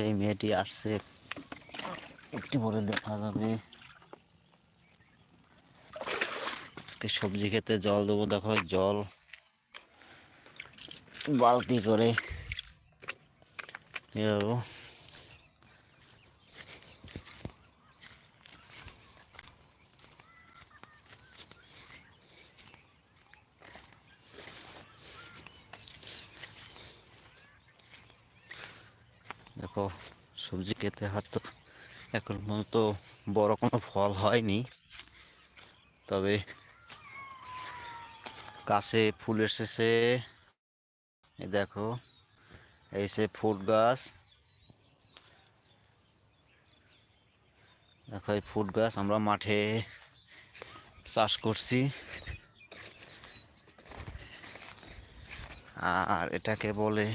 সেই মেয়েটি আসছে। একটু পরে দেখা যাবে। আজকে সবজি খেতে জল দেবো, দেখো জল। বালতি করে নিয়ে যাব দেখো সবজি খেতে হয়তো এখন পর্যন্ত বড় কোনো ফল হয়নি। তবে গাছে ফুল এসেছে। দেখো, এই সে ফুট গাছ। দেখো, এই ফুল গাছ আমরা মাঠে চাষ করছি। আর এটাকে বলে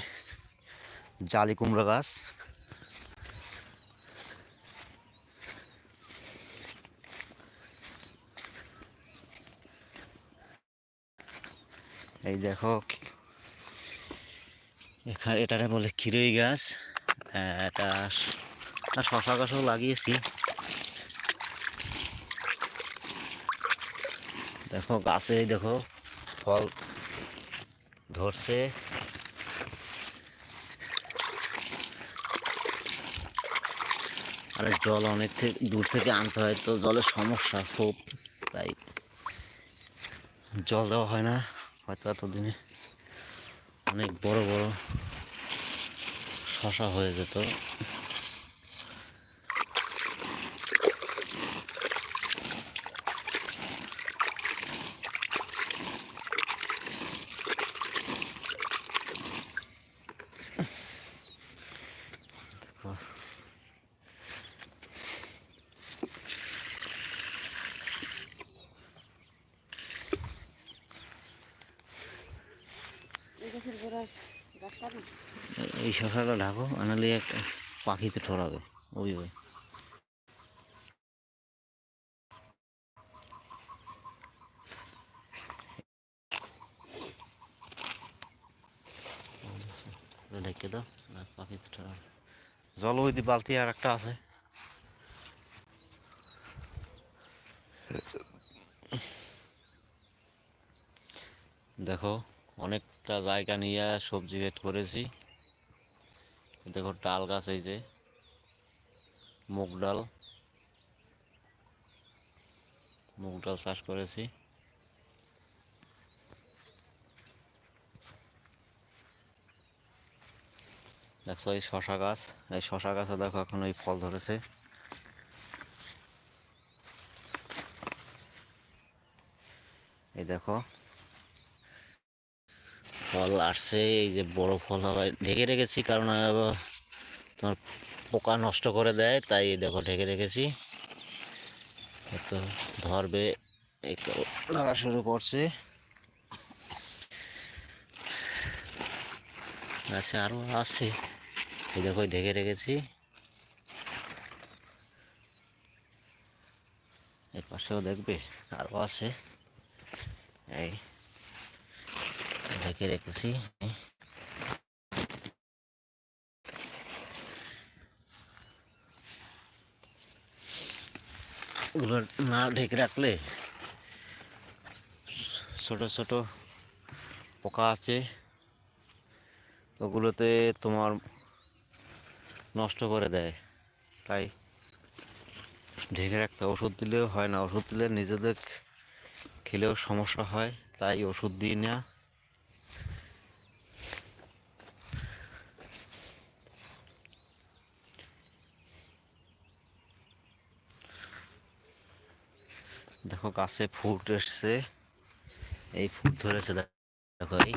জালি কুমড়া গাছ। এই দেখো। এখানে এটারে বলে খিরই গাছ। এটা শ- শশা গাছও লাগিয়েছি। দেখো, গাছে দেখো ফল ধরছে। আর জল অনেক থেকে দূর থেকে আনতে হয়, তো জলের সমস্যা খুব, তাই জল দেওয়া হয় না। হয়তো এতদিনে অনেক বড় বড় শশা হয়ে যেত। এই শশাটা ঢাকো আনালে একটা পাখিতে ঠরাবে। ওই ওই। ঢেকে দাও পাখিতে ঠরাবে। জল ওই বালতি আর একটা আছে। দেখো অনেকটা জায়গা নিয়ে সবজি ক্ষেত করেছি। দেখো ডাল গাছ এই যে, মুগ ডাল। মুগ ডাল চাষ করেছি। দেখো এই শশা গাছ, এই শশা গাছে দেখো এখন ওই ফল ধরেছে। এই দেখো ফল আসছে, এই যে বড় ফল হবে ঢেকে রেখেছি, কারণ তোমার পোকা নষ্ট করে দেয়, তাই দেখো ঢেকে রেখেছি। তো ধরবে ধরা শুরু করছে। গাছে আরও আছে এই দেখো ঢেকে রেখেছি। এর পাশেও দেখবে আরও আছে। এই ঢেকে রেখেছি। এগুলো না ঢেকে রাখলে ছোট ছোট পোকা আছে। ওগুলোতে তোমার নষ্ট করে দেয়। তাই ঢেকে রাখতে ওষুধ দিলেও হয় না। ওষুধ দিলে নিজেদের খেলেও সমস্যা হয়। তাই ওষুধ দিই না। দেখো গাছে ফুট এসছে। এই ফুট ধরেছে দেখো এই।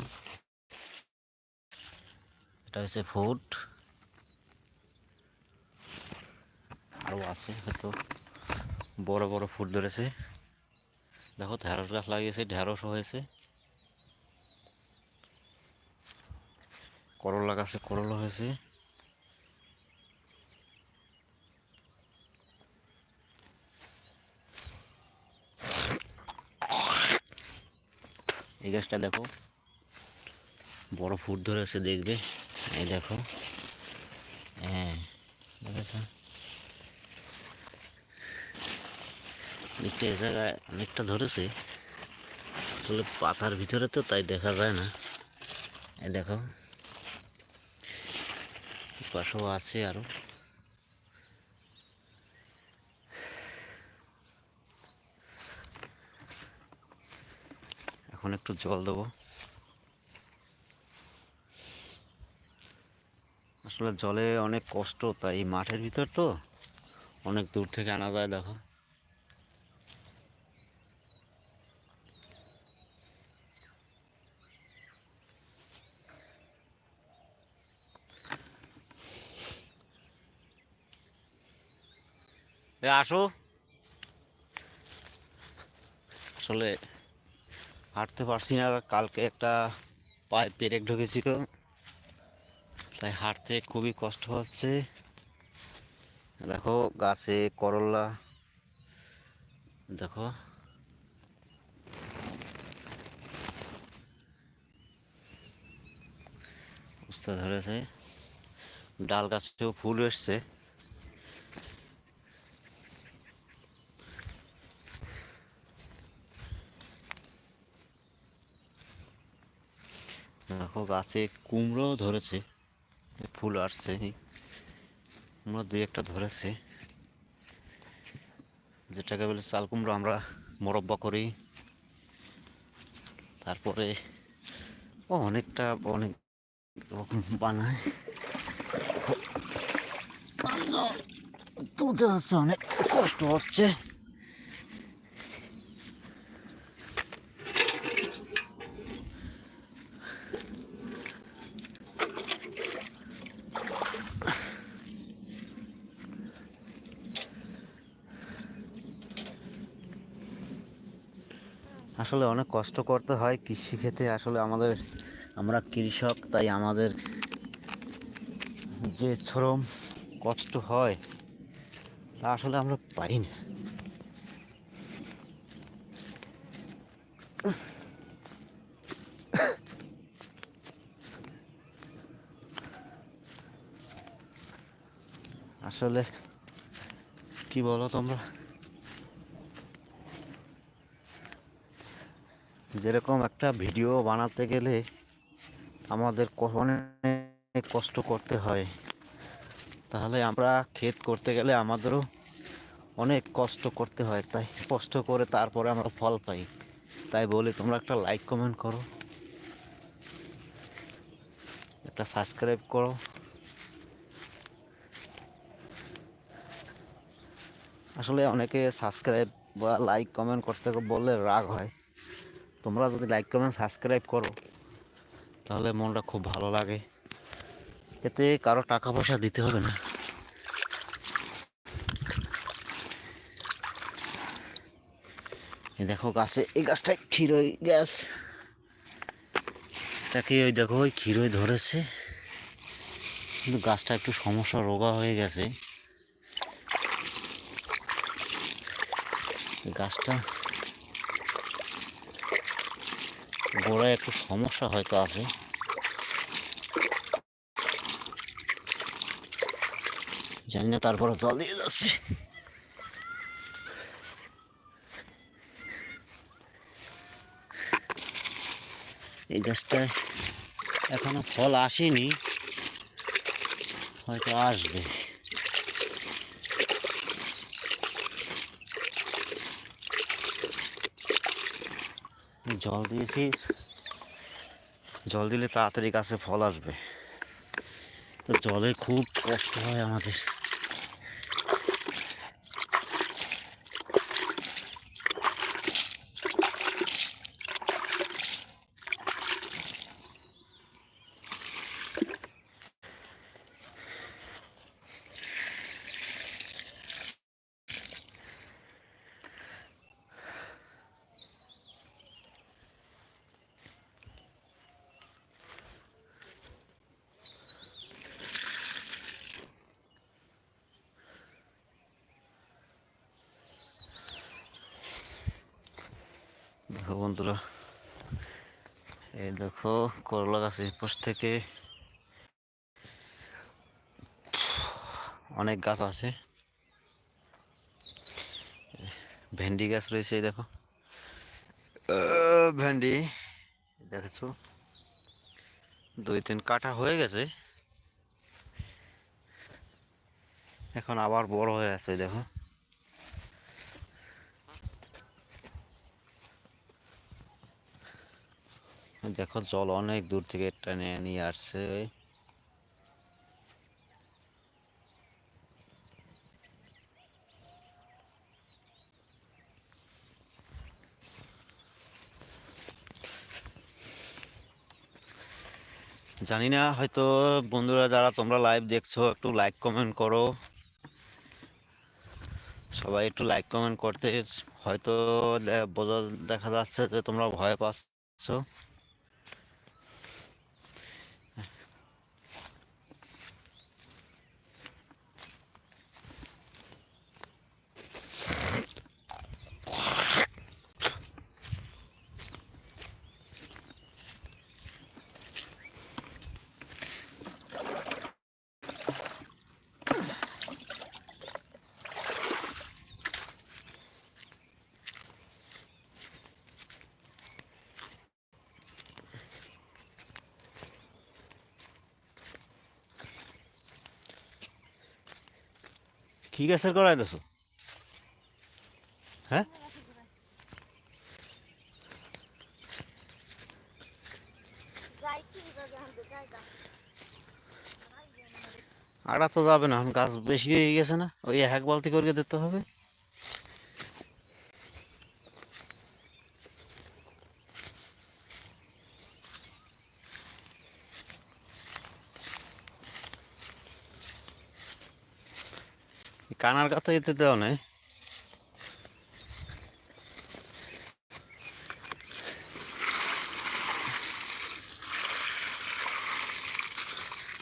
এটা হচ্ছে ফুট। আরও আছে হয়তো। বড় বড় ফুট ধরেছে। দেখো ঢ্যাঁড়স গাছ লাগিয়েছে ঢ্যাঁড়সও হয়েছে। করলা গাছে করলা হয়েছে। গাছটা দেখো। বড় ফুট ধরেছে দেখবে। এই দেখো। হ্যাঁ অনেকটা এ জায়গায়, অনেকটা ধরেছে। আসলে পাতার ভিতরে তো তাই দেখা যায় না। এই দেখো। পাশেও আছে আরও। এখন একটু জল দেবো। আসলে জলে অনেক কষ্ট, তাই মাঠের ভিতর তো অনেক দূর থেকে আনা যায়, দেখো। আসো। আসলে হাঁটতে পারছি না। কালকে একটা পায়ে পেরেক ঢুকেছিল। তাই হাঁটতে খুবই কষ্ট হচ্ছে। দেখো, গাছে করলা। দেখো। বুঝতে ধরেছে। ডাল গাছেও ফুল এসছে। দেখো, গাছে কুমড়ো ধরেছে, ফুল আসছে। কুমড়ো দুই একটা ধরেছে। যেটাকে বলে চাল কুমড়ো আমরা মোরব্বা করি। তারপরে অনেকটা, অনেক রকম বানায়। তুলতে হচ্ছে অনেক কষ্ট হচ্ছে। আসলে অনেক কষ্ট করতে হয় কৃষি ক্ষেত্রে। আসলে আমাদের, আমরা কৃষক, তাই আমাদের যে শ্রম কষ্ট হয়, তা আসলে আমরা পারি না। আসলে কি বলো তোমরা? যেরকম একটা ভিডিও বানাতে গেলে আমাদের অনেক কষ্ট করতে হয়। তাহলে আমরা ক্ষেত করতে গেলে আমাদেরও অনেক কষ্ট করতে হয়। তাই কষ্ট করে তারপরে আমরা ফল পাই। তাই বলি তোমরা একটা লাইক কমেন্ট করো। একটা সাবস্ক্রাইব করো। আসলে অনেকে সাবস্ক্রাইব বা লাইক কমেন্ট করতে বললে রাগ হয়। তোমরা যদি লাইক কমেন্ট সাবস্ক্রাইব করো, তাহলে মনটা খুব ভালো লাগে। এতে কারও টাকা পয়সা দিতে হবে না। দেখো গাছে, এই গাছটায় ক্ষীরই গাছ। এটাকে ওই দেখো, ওই ক্ষীরই ধরেছে। কিন্তু গাছটা একটু সমস্যা, রোগা হয়ে গেছে। গাছটা গোড়ায় একটু সমস্যা হয়তো আছে। জানি না তারপরে জল দিয়ে যাচ্ছে। এই গাছটায় এখনও ফল আসেনি। হয়তো আসবে। জল দিয়েছি। জল দিলে তাড়াতাড়ি গাছে ফল আসবে। জলে খুব কষ্ট হয় আমাদের। দেখো বন্ধুরা, এই দেখো করলা গাছের পাশ থেকে অনেক গাছ আছে। ভেন্ডি গাছ রয়েছে এই দেখো। ভেন্ডি, দেখেছ? দুই তিন কাটা হয়ে গেছে। এখন আবার বড় হয়ে আছে, দেখো। দেখো, জল অনেক দূর থেকে টেনে নিয়ে আসছে। জানি না, হয়তো বন্ধুরা যারা তোমরা লাইভ দেখছ, একটু লাইক কমেন্ট করো। সবাই একটু লাইক কমেন্ট করতে, হয়তো বোঝা দেখা যাচ্ছে যে তোমরা ভয় পাচ্ছ। কি আছে, করাই দেছো। হ্যাঁ? আড়া তো যাবে না, এখন গাছ বেশি হয়ে গেছে না, ওই এক বালতি করে দিতে হবে। কাছে যেতে দেওয়া নেই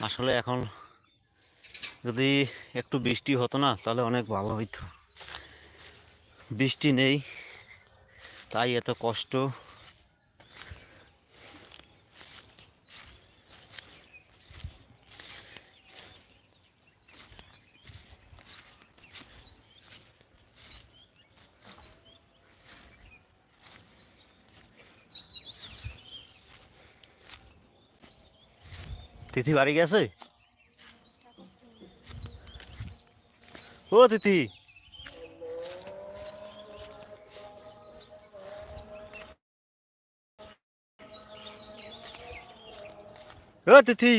আসলে এখন যদি একটু বৃষ্টি হতো না, তাহলে অনেক ভালো হইতো। বৃষ্টি নেই, তাই এত কষ্ট। তিথি বাড়ি গেছে? ও তিথি। ও তিথি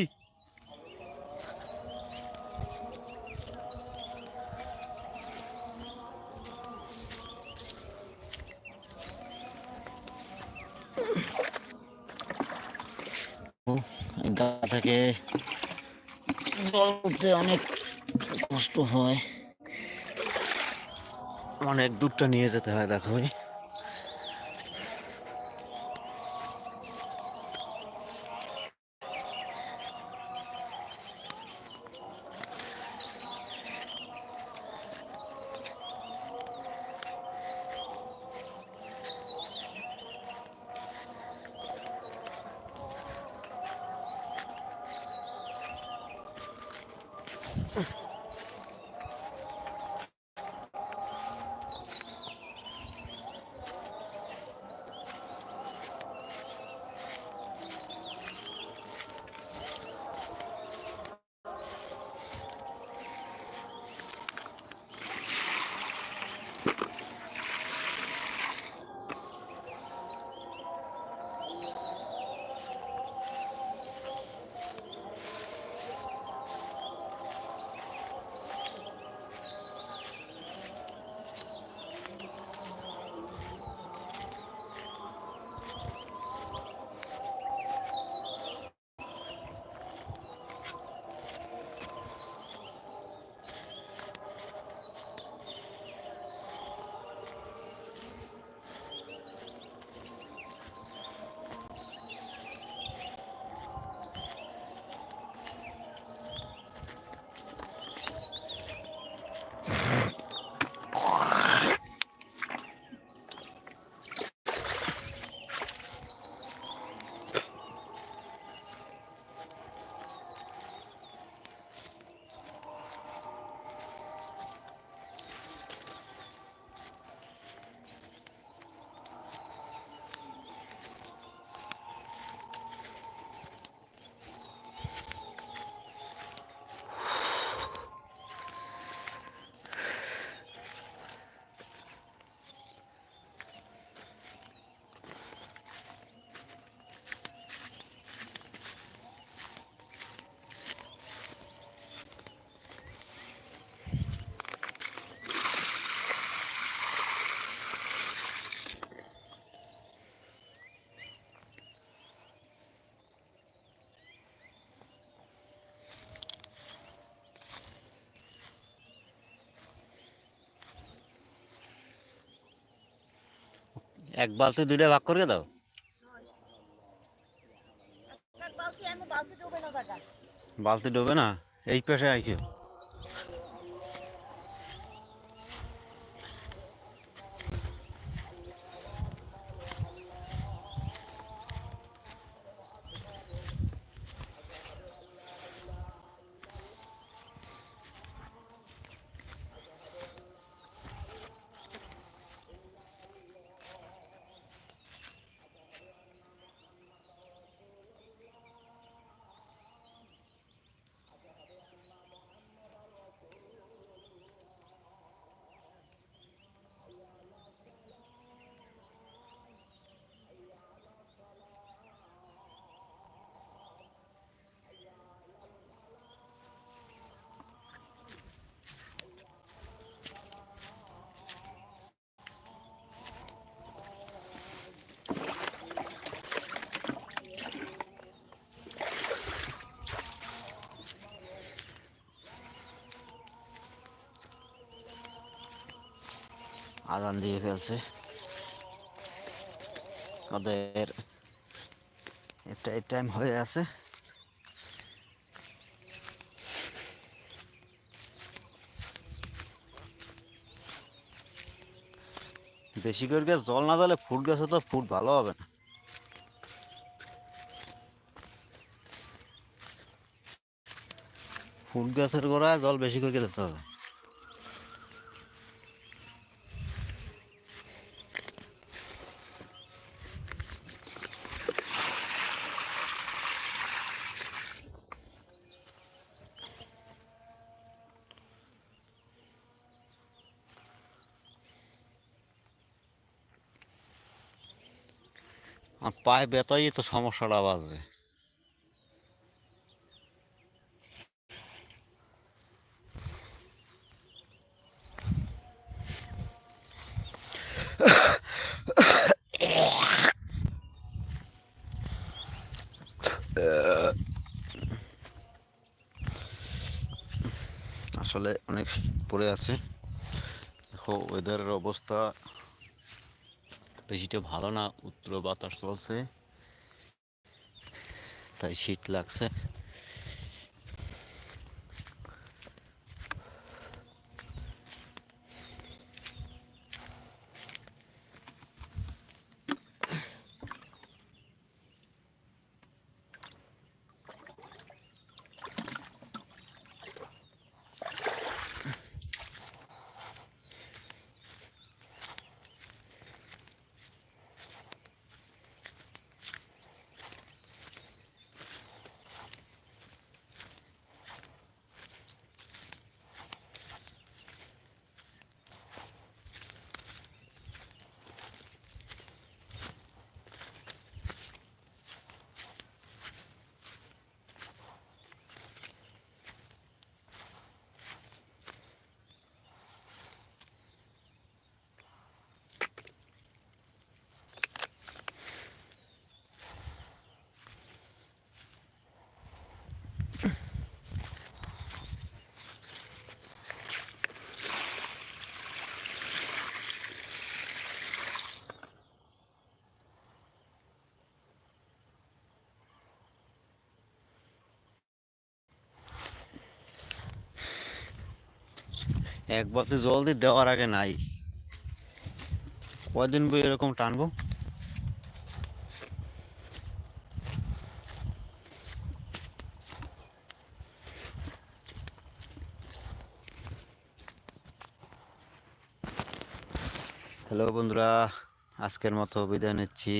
ও, এই গা থেকে জল উঠতে অনেক কষ্ট হয়। অনেক দূরটা নিয়ে যেতে হয় দেখো। এক বালতি দুইটা ভাগ করে দাও। বালতি ডুবে না এই পেশায় রাখিও আদান দিয়ে ফেলছে। ওদের এটা টাইম হয়ে আছে। বেশি করে গাছ, জল না দিলে ফুট গাছে তো ফুট ভালো হবে না। ফুট গাছের গোড়ায়, জল বেশি করে দিতে হবে। পায়ে বেতাই তো সমস্যাটা বাজে। আসলে অনেক শীত পড়ে আছে। দেখো ওয়েদারের অবস্থা বেশিটা ভালো না উত্তর বাতাস চলছে। তাই শীত লাগছে। এক বালতি জল দিয়ে দেওয়ার আগে নাই। কয়দিন বই এরকম টানবো? হ্যালো বন্ধুরা, আজকের মতো বিদায় নিচ্ছি।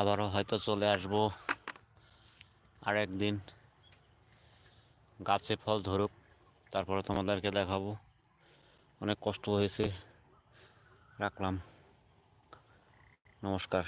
আবারও হয়তো চলে আসব। আর একদিন গাছে ফল ধরুক তারপরে তোমাদেরকে দেখাবো। অনেক কষ্ট হয়েছে। রাখলাম। নমস্কার।